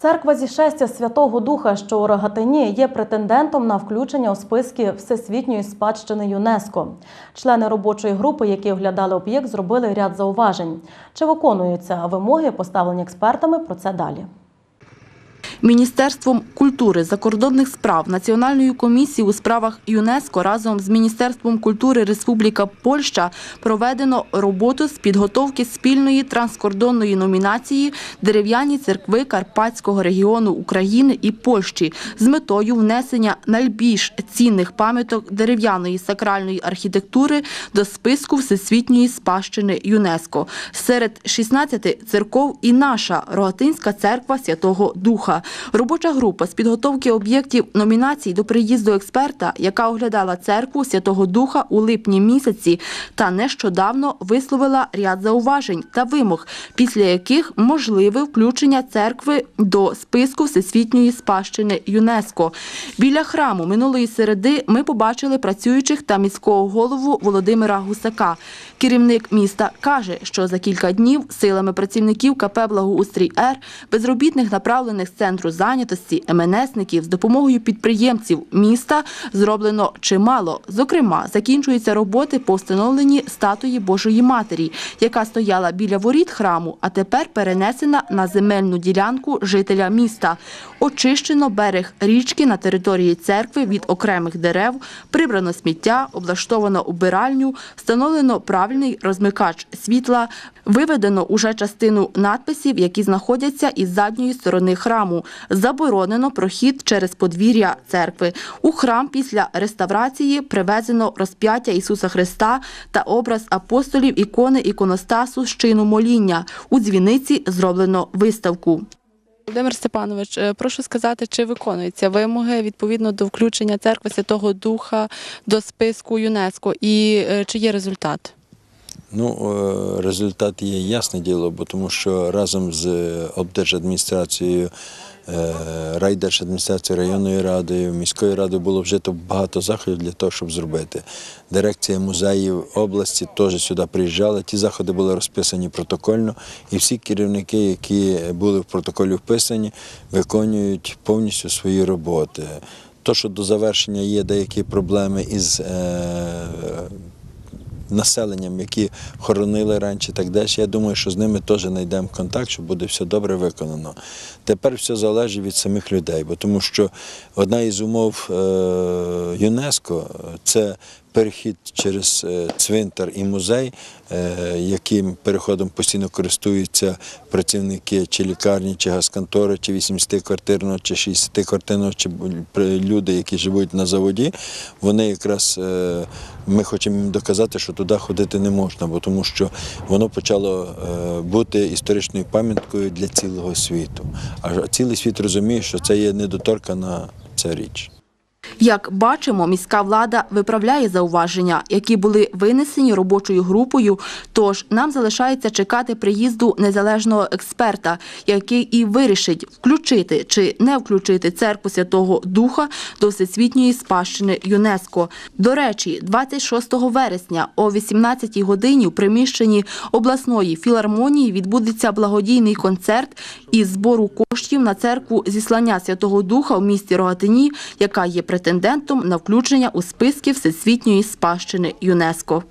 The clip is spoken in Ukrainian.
Церква зішестя Святого Духа, що у Рогатині, є претендентом на включення у списки Всесвітньої спадщини ЮНЕСКО. Члени робочої групи, які оглядали об'єкт, зробили ряд зауважень. Чи виконуються вимоги, поставлені експертами? Про це далі. Міністерством культури, закордонних справ, Національною комісією у справах ЮНЕСКО разом з Міністерством культури Республіка Польща проведено роботу з підготовки спільної транскордонної номінації Дерев'яні церкви Карпатського регіону України і Польщі з метою внесення найбільш цінних пам'яток дерев'яної сакральної архітектури до списку Всесвітньої спадщини ЮНЕСКО. Серед 16 церков і наша Рогатинська церква Святого Духа. Робоча група з підготовки об'єктів номінацій до приїзду експерта, яка оглядала церкву Святого Духа у липні місяці, та нещодавно висловила ряд зауважень та вимог, після яких можливе включення церкви до списку Всесвітньої спадщини ЮНЕСКО. Біля храму минулої середи ми побачили працюючих та міського голову Володимира Гусака. Керівник міста каже, що за кілька днів силами працівників КП «Благоустрій Р», безробітних направлених з центру зайнятості, МНСників з допомогою підприємців міста зроблено чимало. Зокрема, закінчуються роботи по встановленні статуї Божої Матері, яка стояла біля воріт храму, а тепер перенесена на земельну ділянку жителя міста. Очищено берег річки на території церкви від окремих дерев, прибрано сміття, облаштовано убиральню, встановлено правильний розмикач світла, виведено уже частину надписів, які знаходяться із задньої сторони храму. Заборонено прохід через подвір'я церкви. У храм після реставрації привезено розп'яття Ісуса Христа та образ апостолів ікони іконостасу з чину моління. У дзвіниці зроблено виставку. Володимир Степанович, е, прошу сказати, чи виконуються вимоги відповідно до включення церкви Святого Духа до списку ЮНЕСКО і е, чи є результат? Ну, е, результат є ясне діло, бо тому що разом з облдержадміністрацією, е, райдержадміністрацією, районною радою, міською радою було вжито багато заходів для того, щоб зробити. Дирекція музеїв області теж сюди приїжджала. Ті заходи були розписані протокольно, і всі керівники, які були в протоколі вписані, виконують повністю свої роботи. То, що до завершення є деякі проблеми із е, населенням, які хоронили раніше так далі. Я думаю, що з ними теж знайдемо контакт, що буде все добре виконано. Тепер все залежить від самих людей, бо тому що одна із умов е, ЮНЕСКО це перехід через е, цвинтар і музей, е, яким переходом постійно користуються працівники чи лікарні, чи газконтори, чи 80-квартирного, чи 60-квартирного, чи люди, які живуть на заводі, вони якраз е, ми хочемо їм доказати, що туди ходити не можна, бо тому що воно почало бути історичною пам'яткою для цілого світу. А цілий світ розуміє, що це є недоторкана ця річ. Як бачимо, міська влада виправляє зауваження, які були винесені робочою групою. Тож нам залишається чекати приїзду незалежного експерта, який і вирішить включити чи не включити церкву Святого Духа до всесвітньої спадщини ЮНЕСКО. До речі, 26 вересня о 18 годині в приміщенні обласної філармонії відбудеться благодійний концерт із збору коштів на церкву зіслання Святого Духа в місті Рогатині, яка є претендентом на включення у списки Всесвітньої спадщини ЮНЕСКО.